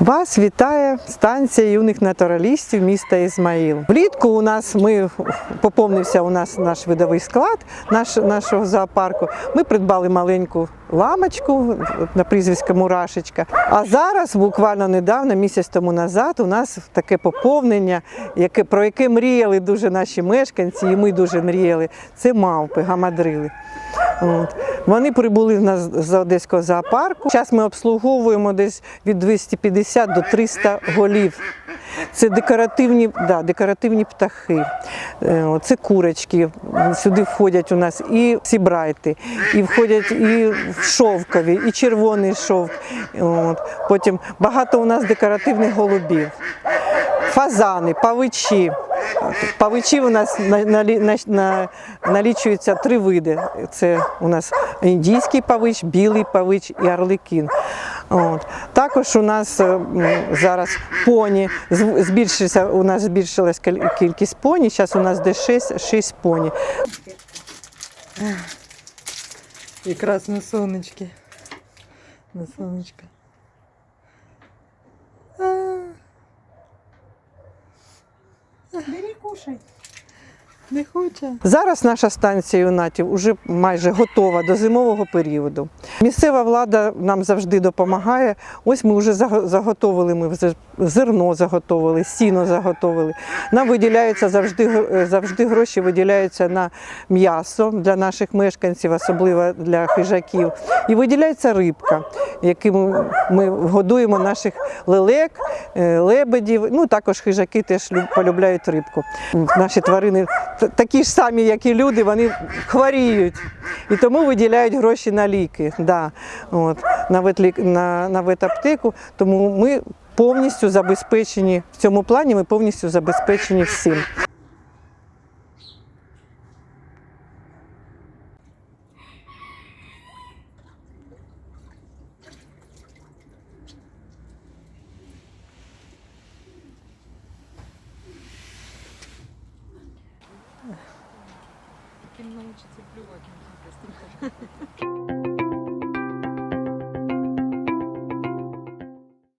Вас вітає станція юних натуралістів міста Ізмаїл. Влітку у нас ми поповнився у нас наш видовий склад наш, нашого зоопарку. Ми придбали маленьку ламочку на прізвисько Мурашечка. А зараз, буквально недавно, місяць тому назад, у нас таке поповнення, яке, про яке мріяли дуже наші мешканці, і ми дуже мріяли. Це мавпи, гамадрили. От. Вони прибули в нас з Одеського зоопарку. Зараз ми обслуговуємо десь від 250 до 300 голів. Це декоративні, да, декоративні птахи, Е, це курочки. Сюди входять у нас і сібрайти, і входять і шовкові, і червоний шовк. От. Потім багато у нас декоративних голубів, фазани, павичі. Павичі у нас на, на, на, на, налічується три види. Це у нас індійський павич, білий павич і орликін. От. Також у нас е, зараз поні, збільшився, у нас збільшилась кількість поні, зараз у нас десь 6, 6 поні. Якраз на сонечки. На сонечко. Бери, кушай. Не хоче. Зараз наша станція юнатів вже майже готова до зимового періоду. Місцева влада нам завжди допомагає. Ось ми вже заго- заготовили, ми вже зерно заготовили, сіно заготовили. Нам виділяються завжди, гр- завжди гроші виділяються на м'ясо для наших мешканців, особливо для хижаків. І виділяється рибка, яким ми годуємо наших лелек, е, лебедів. Ну також хижаки теж люб- полюбляють рибку. Наші тварини такі ж самі, як і люди, вони хворіють. І тому виділяють гроші на ліки, да, от, на, ветлік, на, на ветаптику. Тому ми повністю забезпечені в цьому плані. Ми повністю забезпечені всім. Він научиться плювати.